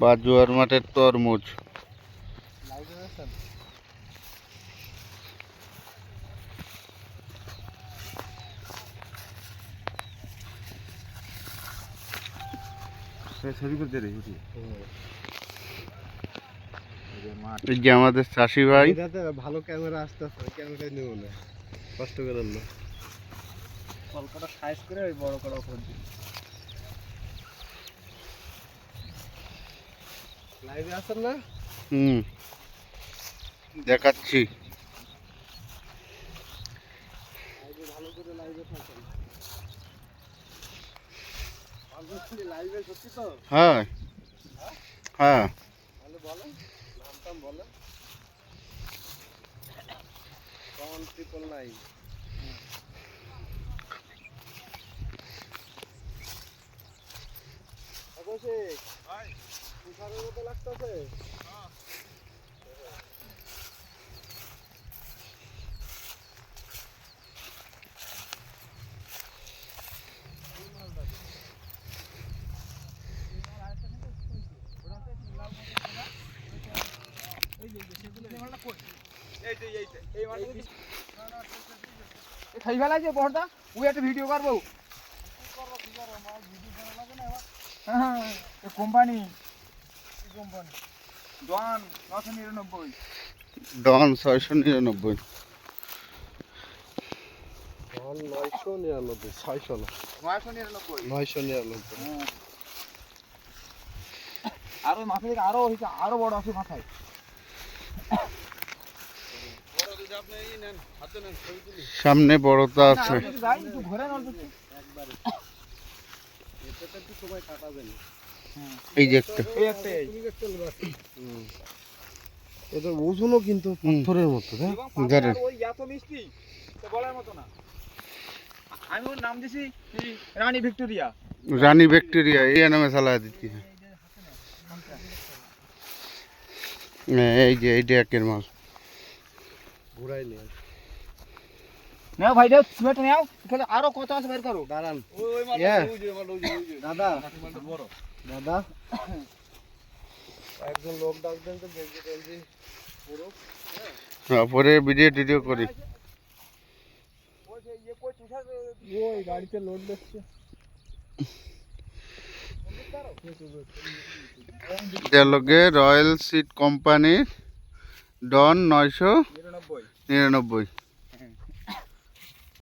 বাজুয়ার মাঠের তরমুজ। এই যে আমাদের চাষি ভাই। ভালো ক্যামেরা আসতে ক্যামেরা নেব না। কষ্ট করে না কলকাতা সাইজ করে ওই বড় করা লাইভে আসেন না? হুম। দেখাচ্ছি। ভালো করে লাইভে থাকেন। লাইভে সত্যি তো? হ্যাঁ। হ্যাঁ। তাহলে বলেন নাম টাম বলেন ওয়ান ট্রিপল নাইন অবশ্যই তুষারের মতো লাগতেছে খাই ফেলাইছে বড়টা ওই একটা ভিডিও করবো কোম্পানি? কোম্পানি? জন নশো নিরানব্বই। ডন ছয়শো নিরানব্বই। নয়শো নিরানব্বই ছয়শো না। নয়শো নিরানব্বই? নয়শো নিরানব্বই। আরও মাথা থেকে আরও হয়েছে আরও বড় আছে মাথায়। সামনে বড়তা আছে। ঘোরেন অল্প একটু। একটু সময় এই যে একটা। এই একটা এই। এটা ওজনও কিন্তু পাথরের মতো হ্যাঁ? এবং ওই এত মিষ্টি তো বলার মতো না। আমি ওর নাম দিছি রানী ভিক্টোরিয়া। রানী এই নামে চালা দিচ্ছি হ্যাঁ, এই যে এইটা একের মাল। ঘুরাই নিয়ে নাও ভাই দাও একটা নাও। এখানে আরও কত আছে বের করো। দাঁড়ান. দাদা। দাদা। একজন লোক ডাকবেন তো গেঞ্জি টেঞ্জি পুরো পরে ভিডিও টিডিও করি। ওই গাড়িতে লোড দিচ্ছে। লগে রয়্যাল সিট কোম্পানির ডন নয়শো নিরানব্বই। নিরানব্বই।